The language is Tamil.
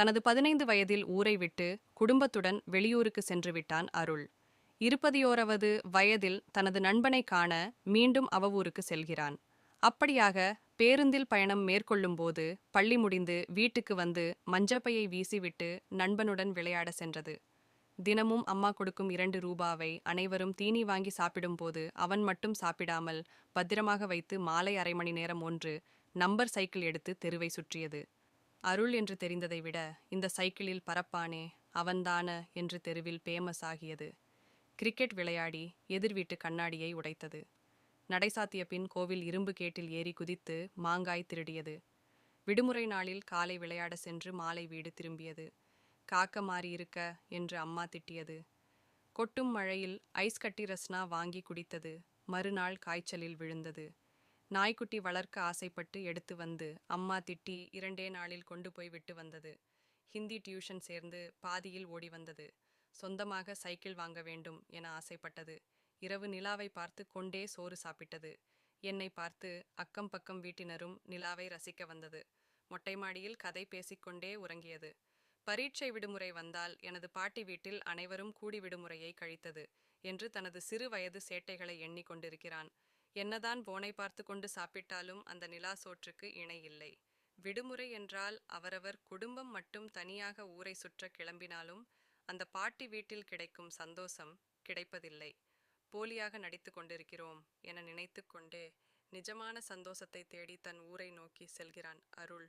தனது பதினைந்து வயதில் ஊரை விட்டு குடும்பத்துடன் வெளியூருக்கு சென்று விட்டான் அருள். இருபதியோராவது வயதில் தனது நண்பனை காண மீண்டும் அவவூருக்கு செல்கிறான். அப்படியாக பேருந்தில் பயணம் மேற்கொள்ளும்போது பள்ளி முடிந்து வீட்டுக்கு வந்து மஞ்சப்பையை வீசிவிட்டு நண்பனுடன் விளையாட சென்றது. தினமும் அம்மா கொடுக்கும் இரண்டு ரூபாவை அனைவரும் தீனி வாங்கி சாப்பிடும்போது அவன் மட்டும் சாப்பிடாமல் பத்திரமாக வைத்து மாலை அரை மணி நேரம் ஒன்று நம்பர் சைக்கிள் எடுத்து தெருவை சுற்றியது. அருள் என்று தெரிந்ததை விட இந்த சைக்கிளில் பரப்பானே அவன்தான என்று தெருவில் பேமஸ் ஆகியது. கிரிக்கெட் விளையாடி எதிர் வீட்டு கண்ணாடியை உடைத்தது. நடைசாத்திய பின் கோவில் இரும்பு கேட்டில் ஏறி குதித்து மாங்காய் திருடியது. விடுமுறை நாளில் காலை விளையாட சென்று மாலை வீடு திரும்பியது. காக்க மாறியிருக்க என்று அம்மா திட்டியது. கொட்டும் மழையில் ஐஸ் கட்டி ரஸ்னா வாங்கி குடித்தது. மறுநாள் காய்ச்சலில் விழுந்தது. நாய்க்குட்டி வளர்க்க ஆசைப்பட்டு எடுத்து வந்து அம்மா திட்டி இரண்டே நாளில் கொண்டு போய் விட்டு வந்தது. ஹிந்தி டியூஷன் சேர்ந்து பாதியில் ஓடி வந்தது. சொந்தமாக சைக்கிள் வாங்க வேண்டும் என ஆசைப்பட்டது. இரவு நிலாவை பார்த்து கொண்டே சோறு சாப்பிட்டது. என்னை பார்த்து அக்கம் பக்கம் வீட்டினரும் நிலாவை ரசிக்க வந்தது. மொட்டை மாடியில் கதை பேசிக்கொண்டே உறங்கியது. பரீட்சை விடுமுறை வந்தால் எனது பாட்டி வீட்டில் அனைவரும் கூடி விடுமுறையை கழித்தது என்று தனது சிறு வயது சேட்டைகளை எண்ணிக்கொண்டிருக்கிறான் என்னதான் போனை பார்த்து கொண்டு சாப்பிட்டாலும் அந்த நிலா சோற்றுக்கு இணை இல்லை. விடுமுறை என்றால் அவரவர் குடும்பம் மட்டும் தனியாக ஊரை சுற்ற கிளம்பினாலும் அந்த பாட்டி வீட்டில் கிடைக்கும் சந்தோஷம் கிடைப்பதில்லை. போலியாக நடித்து கொண்டிருக்கிறோம் என நினைத்து கொண்டே நிஜமான சந்தோஷத்தை தேடி தன் ஊரை நோக்கி செல்கிறான் அருள்.